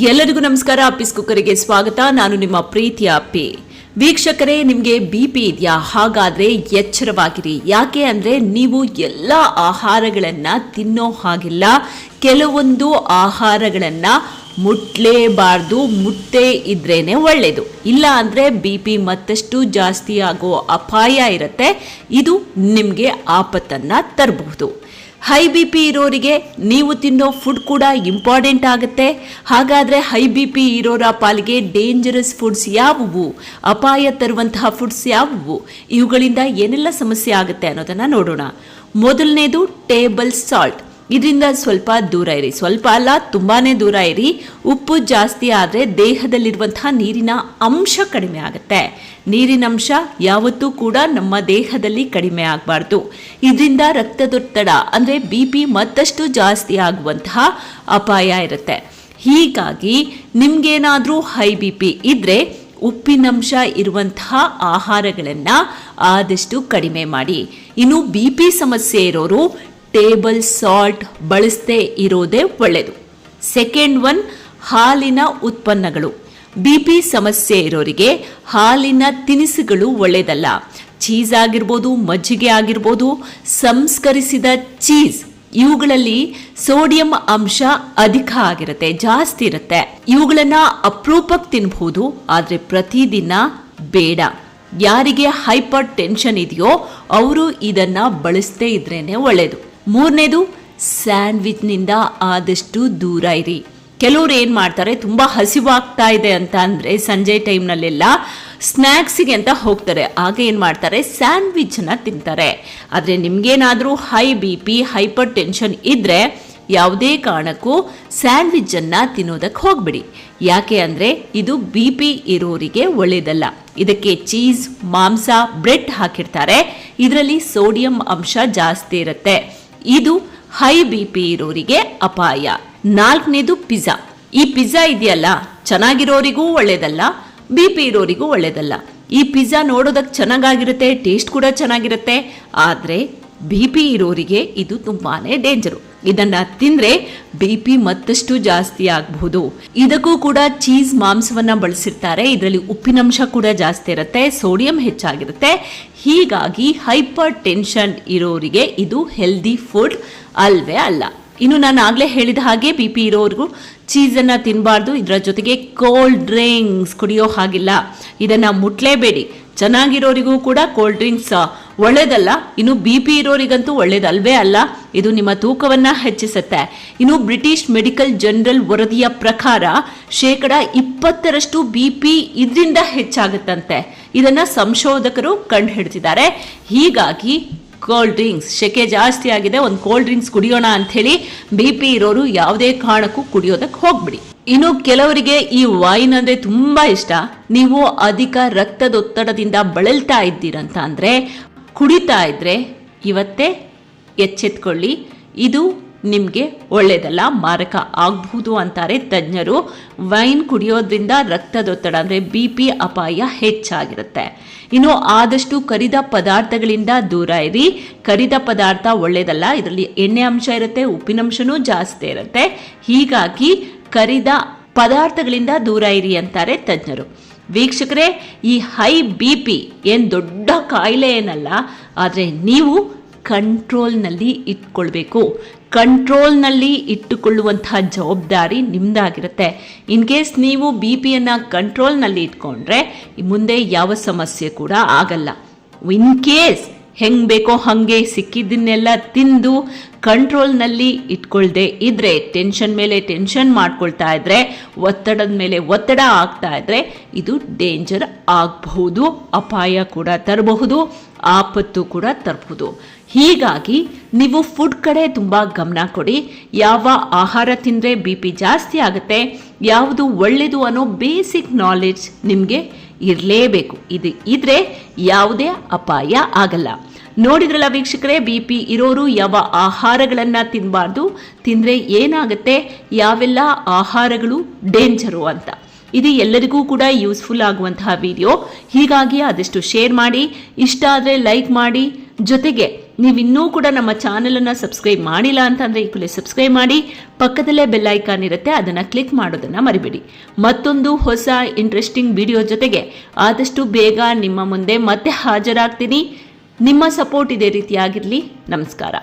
ಎಲ್ಲರಿಗೂ ನಮಸ್ಕಾರ. ಅಪ್ಪಿಸ್ ಕುಕ್ಕರಿಗೆ ಸ್ವಾಗತ. ನಾನು ನಿಮ್ಮ ಪ್ರೀತಿಯ ಅಪ್ಪಿ ವೀಕ್ಷಕರೇ, ನಿಮಗೆ ಬಿ ಪಿ ಇದೆಯಾ? ಹಾಗಾದ್ರೆ ಎಚ್ಚರವಾಗಿರಿ. ಯಾಕೆ ಅಂದ್ರೆ ನೀವು ಎಲ್ಲ ಆಹಾರಗಳನ್ನ ತಿನ್ನೋ ಹಾಗಿಲ್ಲ. ಕೆಲವೊಂದು ಆಹಾರಗಳನ್ನ ಮುಟ್ಲೇಬಾರ್ದು, ಮುಟ್ಟೇ ಇದ್ರೇನೆ ಒಳ್ಳೆಯದು ಇಲ್ಲ ಅಂದರೆ ಬಿ ಪಿ ಮತ್ತಷ್ಟು ಜಾಸ್ತಿ ಆಗೋ ಅಪಾಯ ಇರುತ್ತೆ. ಇದು ನಿಮಗೆ ಆಪತ್ತನ್ನು ತರಬಹುದು. ಹೈ ಬಿ ಪಿ ಇರೋರಿಗೆ ನೀವು ತಿನ್ನೋ ಫುಡ್ ಕೂಡ ಇಂಪಾರ್ಟೆಂಟ್ ಆಗುತ್ತೆ. ಹಾಗಾದರೆ ಹೈ ಬಿ ಪಿ ಇರೋರ ಪಾಲಿಗೆ ಡೇಂಜರಸ್ ಫುಡ್ಸ್ ಯಾವುವು? ಅಪಾಯ ತರುವಂತಹ ಫುಡ್ಸ್ ಯಾವುವು? ಇವುಗಳಿಂದ ಏನೆಲ್ಲ ಸಮಸ್ಯೆ ಆಗುತ್ತೆ ಅನ್ನೋದನ್ನು ನೋಡೋಣ. ಮೊದಲನೇದು ಟೇಬಲ್ ಸಾಲ್ಟ್ ಇದರಿಂದ ಸ್ವಲ್ಪ ದೂರ ಇರಿ. ಸ್ವಲ್ಪ ಅಲ್ಲ, ತುಂಬಾನೇ ದೂರ ಇರಿ. ಉಪ್ಪು ಜಾಸ್ತಿ ಆದರೆ ದೇಹದಲ್ಲಿರುವಂತಹ ನೀರಿನ ಅಂಶ ಕಡಿಮೆ ಆಗುತ್ತೆ. ನೀರಿನ ಅಂಶ ಯಾವತ್ತೂ ಕೂಡ ನಮ್ಮ ದೇಹದಲ್ಲಿ ಕಡಿಮೆ ಆಗಬಾರ್ದು. ಇದರಿಂದ ರಕ್ತದೊತ್ತಡ ಅಂದರೆ ಬಿ ಪಿ ಮತ್ತಷ್ಟು ಜಾಸ್ತಿ ಆಗುವಂತಹ ಅಪಾಯ ಇರುತ್ತೆ. ಹೀಗಾಗಿ ನಿಮ್ಗೇನಾದರೂ ಹೈ ಬಿ ಪಿ ಇದ್ದರೆ ಉಪ್ಪಿನಂಶ ಇರುವಂತಹ ಆಹಾರಗಳನ್ನು ಆದಷ್ಟು ಕಡಿಮೆ ಮಾಡಿ. ಇನ್ನು ಬಿ ಪಿ ಸಮಸ್ಯೆ ಇರೋರು ಟೇಬಲ್ ಸಾಲ್ಟ್ ಬಳಸದೇ ಇರೋದೇ ಒಳ್ಳೆಯದು ಸೆಕೆಂಡ್ ಒನ್, ಹಾಲಿನ ಉತ್ಪನ್ನಗಳು. ಬಿ ಪಿ ಸಮಸ್ಯೆ ಇರೋರಿಗೆ ಹಾಲಿನ ತಿನಿಸುಗಳು ಒಳ್ಳೆಯದಲ್ಲ ಚೀಸ್ ಆಗಿರ್ಬೋದು, ಮಜ್ಜಿಗೆ ಆಗಿರ್ಬೋದು, ಸಂಸ್ಕರಿಸಿದ ಚೀಸ್. ಇವುಗಳಲ್ಲಿ ಸೋಡಿಯಂ ಅಂಶ ಅಧಿಕ ಆಗಿರುತ್ತೆ, ಜಾಸ್ತಿ ಇರುತ್ತೆ. ಇವುಗಳನ್ನ ಅಪರೂಪಕ್ಕೆ ತಿನ್ಬಹುದು, ಆದರೆ ಪ್ರತಿದಿನ ಬೇಡ. ಯಾರಿಗೆ ಹೈಪರ್ ಟೆನ್ಷನ್ ಇದೆಯೋ, ಅವರು ಇದನ್ನ ಬಳಸದೇ ಇದ್ರೇನೆ ಒಳ್ಳೆಯದು ಮೂರನೇದು, ಸ್ಯಾಂಡ್ವಿಚ್ನಿಂದ ಆದಷ್ಟು ದೂರ ಇರಿ. ಕೆಲವರು ಏನು ಮಾಡ್ತಾರೆ, ತುಂಬ ಹಸಿವಾಗ್ತಾ ಇದೆ ಅಂತ ಅಂದರೆ ಸಂಜೆ ಟೈಮ್ನಲ್ಲೆಲ್ಲ ಸ್ನ್ಯಾಕ್ಸಿಗೆ ಅಂತ ಹೋಗ್ತಾರೆ. ಆಗ ಏನು ಮಾಡ್ತಾರೆ, ಸ್ಯಾಂಡ್ವಿಚ್ನ ತಿಂತಾರೆ. ಆದರೆ ನಿಮಗೇನಾದರೂ high B P, hypertension ಇದ್ದರೆ ಯಾವುದೇ ಕಾರಣಕ್ಕೂ ಸ್ಯಾಂಡ್ವಿಚ್ಚನ್ನು ತಿನ್ನೋದಕ್ಕೆ ಹೋಗ್ಬಿಡಿ. ಯಾಕೆ ಅಂದರೆ ಇದು ಬಿ ಪಿ ಇರೋರಿಗೆ ಒಳ್ಳೆಯದಲ್ಲ ಇದಕ್ಕೆ ಚೀಸ್, ಮಾಂಸ, ಬ್ರೆಡ್ ಹಾಕಿರ್ತಾರೆ. ಇದರಲ್ಲಿ ಸೋಡಿಯಂ ಅಂಶ ಜಾಸ್ತಿ ಇರುತ್ತೆ. ಇದು ಹೈ ಬಿ ಪಿ ಇರೋರಿಗೆ ಅಪಾಯ. ನಾಲ್ಕನೇದು ಪಿಜ್ಜಾ. ಈ ಪಿಜ್ಜಾ ಇದೆಯಲ್ಲ? ಚೆನ್ನಾಗಿರೋರಿಗೂ ಒಳ್ಳೇದಲ್ಲ ಬಿ ಪಿ ಇರೋರಿಗೂ ಒಳ್ಳೇದಲ್ಲ. ಈ ಪಿಜ್ಜಾ ನೋಡೋದಕ್ಕೆ ಚೆನ್ನಾಗಿರುತ್ತೆ ಟೇಸ್ಟ್ ಕೂಡ ಚೆನ್ನಾಗಿರುತ್ತೆ. ಆದರೆ ಬಿ ಪಿ ಇರೋರಿಗೆ ಇದು ತುಂಬಾನೇ ಡೇಂಜರು ಇದನ್ನ ತಿಂದ್ರೆ ಬಿ ಪಿ ಮತ್ತಷ್ಟು ಜಾಸ್ತಿ ಆಗಬಹುದು. ಇದಕ್ಕೂ ಕೂಡ ಚೀಸ್ ಮಾಂಸವನ್ನ ಬಳಸಿರ್ತಾರೆ. ಇದರಲ್ಲಿ ಉಪ್ಪಿನಂಶ ಕೂಡ ಜಾಸ್ತಿ ಇರುತ್ತೆ ಸೋಡಿಯಂ ಹೆಚ್ಚಾಗಿರುತ್ತೆ. ಹೀಗಾಗಿ ಹೈಪರ್ ಟೆನ್ಷನ್ ಇರೋರಿಗೆ ಇದು ಹೆಲ್ದಿ ಫುಡ್ ಅಲ್ವೇ ಅಲ್ಲ. ಇನ್ನು ನಾನು ಆಗಲೇ ಹೇಳಿದ ಹಾಗೆ ಬಿ ಪಿ ಇರೋರಿಗೂ ಚೀಸನ್ನು ತಿನ್ನಬಾರ್ದು ಇದರ ಜೊತೆಗೆ ಕೋಲ್ಡ್ ಡ್ರಿಂಕ್ಸ್ ಕುಡಿಯೋ ಹಾಗಿಲ್ಲ. ಇದನ್ನು ಮುಟ್ಲೇಬೇಡಿ. ಚೆನ್ನಾಗಿರೋರಿಗೂ ಕೂಡ ಕೋಲ್ಡ್ ಡ್ರಿಂಕ್ಸ್ ಒಳ್ಳೇದಲ್ಲ. ಇನ್ನು ಬಿ ಪಿ ಇರೋರಿಗಂತೂ ಒಳ್ಳೇದಲ್ವೇ ಅಲ್ಲ? ಇದು ನಿಮ್ಮ ತೂಕವನ್ನು ಹೆಚ್ಚಿಸುತ್ತೆ. ಇನ್ನು ಬ್ರಿಟಿಷ್ ಮೆಡಿಕಲ್ ಜನರಲ್ ವರದಿಯ ಪ್ರಕಾರ ಶೇಕಡ ಇಪ್ಪತ್ತರಷ್ಟು ಬಿ ಪಿ ಇದರಿಂದ ಹೆಚ್ಚಾಗುತ್ತಂತೆ. ಇದನ್ನು ಸಂಶೋಧಕರು ಕಂಡು ಹಿಡ್ತಿದ್ದಾರೆ ಹೀಗಾಗಿ ಕೋಲ್ಡ್ ಡ್ರಿಂಕ್ಸ್ ಶೆಕೆ ಜಾಸ್ತಿ ಆಗಿದೆ, ಒಂದು ಕೋಲ್ಡ್ ಡ್ರಿಂಕ್ಸ್ ಕುಡಿಯೋಣ ಅಂಥೇಳಿ ಬಿ ಪಿ ಇರೋರು ಯಾವುದೇ ಕಾರಣಕ್ಕೂ ಕುಡಿಯೋದಕ್ಕೆ ಹೋಗ್ಬಿಡಿ. ಇನ್ನು ಕೆಲವರಿಗೆ ಈ ವೈನ್ ಅಂದ್ರೆ ತುಂಬಾ ಇಷ್ಟ. ನೀವು ಅಧಿಕ ರಕ್ತದೊತ್ತಡದಿಂದ ಬಳಲ್ತಾ ಇದ್ದೀರಂತ ಅಂದರೆ ಕುಡಿತಾ ಇದ್ದರೆ ಇವತ್ತೇ ಎಚ್ಚೆತ್ಕೊಳ್ಳಿ. ಇದು ನಿಮಗೆ ಒಳ್ಳೆಯದಲ್ಲ ಮಾರಕ ಆಗಬಹುದು ಅಂತಾರೆ ತಜ್ಞರು. ವೈನ್ ಕುಡಿಯೋದ್ರಿಂದ ರಕ್ತದೊತ್ತಡ ಅಂದರೆ ಬಿ ಪಿ ಅಪಾಯ ಹೆಚ್ಚಾಗಿರುತ್ತೆ. ಇನ್ನು ಆದಷ್ಟು ಕರಿದ ಪದಾರ್ಥಗಳಿಂದ ದೂರ ಇರಿ. ಕರಿದ ಪದಾರ್ಥ ಒಳ್ಳೆಯದಲ್ಲ ಇದರಲ್ಲಿ ಎಣ್ಣೆ ಅಂಶ ಇರುತ್ತೆ ಉಪ್ಪಿನಂಶನೂ ಜಾಸ್ತಿ ಇರುತ್ತೆ. ಹೀಗಾಗಿ ಕರಿದ ಪದಾರ್ಥಗಳಿಂದ ದೂರ ಇರಿ ಅಂತಾರೆ ತಜ್ಞರು. ವೀಕ್ಷಕರೇ, ಈ ಹೈ ಬಿ ಪಿ ಏನು ದೊಡ್ಡ ಕಾಯಿಲೆ ಏನಲ್ಲ, ಆದರೆ ನೀವು ಕಂಟ್ರೋಲ್ನಲ್ಲಿ ಇಟ್ಕೊಳ್ಬೇಕು. ಕಂಟ್ರೋಲ್ನಲ್ಲಿ ಇಟ್ಟುಕೊಳ್ಳುವಂತಹ ಜವಾಬ್ದಾರಿ ನಿಮ್ಮದಾಗಿರುತ್ತೆ ಇನ್ ಕೇಸ್ ನೀವು ಬಿ ಪಿಯನ್ನು ಕಂಟ್ರೋಲ್ನಲ್ಲಿ ಇಟ್ಕೊಂಡ್ರೆ ಮುಂದೆ ಯಾವ ಸಮಸ್ಯೆ ಕೂಡ ಆಗಲ್ಲ. ಇನ್ ಕೇಸ್ ಹೆಂಗ್ ಬೇಕೋ ಹಾಗೆ ಸಿಕ್ಕಿದ್ದನ್ನೆಲ್ಲ ತಿಂದು ಕಂಟ್ರೋಲ್ನಲ್ಲಿ ಇಟ್ಕೊಳ್ದೆ ಇದ್ರೆ ಟೆನ್ಷನ್ ಮೇಲೆ ಟೆನ್ಷನ್ ಮಾಡ್ಕೊಳ್ತಾ ಇದ್ರೆ, ಒತ್ತಡದ ಮೇಲೆ ಒತ್ತಡ ಆಗ್ತಾ ಇದ್ರೆ, ಇದು ಡೇಂಜರ್ ಆಗಬಹುದು, ಅಪಾಯ ಕೂಡ ತರಬಹುದು. ಆಪತ್ತು ಕೂಡ ತರಬಹುದು ಹೀಗಾಗಿ ನೀವು ಫುಡ್ ಕಡೆ ತುಂಬ ಗಮನ ಕೊಡಿ. ಯಾವ ಆಹಾರ ತಿಂದರೆ ಬಿ ಪಿ ಜಾಸ್ತಿ ಆಗುತ್ತೆ, ಯಾವುದು ಒಳ್ಳೆಯದು ಅನ್ನೋ ಬೇಸಿಕ್ ನಾಲೆಡ್ಜ್ ನಿಮಗೆ ಇರಲೇಬೇಕು. ಇದು ಇದ್ರೆ ಯಾವುದೇ ಅಪಾಯ ಆಗಲ್ಲ. ನೋಡಿದ್ರಲ್ಲ ವೀಕ್ಷಕರೇ ಬಿ ಪಿ ಇರೋರು ಯಾವ ಆಹಾರಗಳನ್ನು ತಿನ್ನಬಾರ್ದು ತಿಂದರೆ ಏನಾಗುತ್ತೆ, ಯಾವೆಲ್ಲ ಆಹಾರಗಳು ಡೇಂಜರು ಅಂತ. ಇದು ಎಲ್ಲರಿಗೂ ಕೂಡ ಯೂಸ್ಫುಲ್ ಆಗುವಂತಹ ವಿಡಿಯೋ ಹೀಗಾಗಿ ಆದಷ್ಟು ಶೇರ್ ಮಾಡಿ, ಇಷ್ಟ ಆದರೆ ಲೈಕ್ ಮಾಡಿ. ಜೊತೆಗೆ ನೀವಿನ್ನೂ ಕೂಡ ನಮ್ಮ ಚಾನೆಲನ್ನು ಸಬ್ಸ್ಕ್ರೈಬ್ ಮಾಡಿಲ್ಲ ಅಂತಂದರೆ ಈ ಕೂಡಲೇ ಸಬ್ಸ್ಕ್ರೈಬ್ ಮಾಡಿ. ಪಕ್ಕದಲ್ಲೇ ಬೆಲ್ ಐಕಾನ್ ಇರುತ್ತೆ, ಅದನ್ನು ಕ್ಲಿಕ್ ಮಾಡೋದನ್ನ ಮರಿಬೇಡಿ. ಮತ್ತೊಂದು ಹೊಸ ಇಂಟ್ರೆಸ್ಟಿಂಗ್ ವಿಡಿಯೋ ಜೊತೆಗೆ ಆದಷ್ಟು ಬೇಗ ನಿಮ್ಮ ಮುಂದೆ ಮತ್ತೆ ಹಾಜರಾಗ್ತೀನಿ. ನಿಮ್ಮ ಸಪೋರ್ಟ್ ಇದೇ ರೀತಿಯಾಗಿರಲಿ. ನಮಸ್ಕಾರ.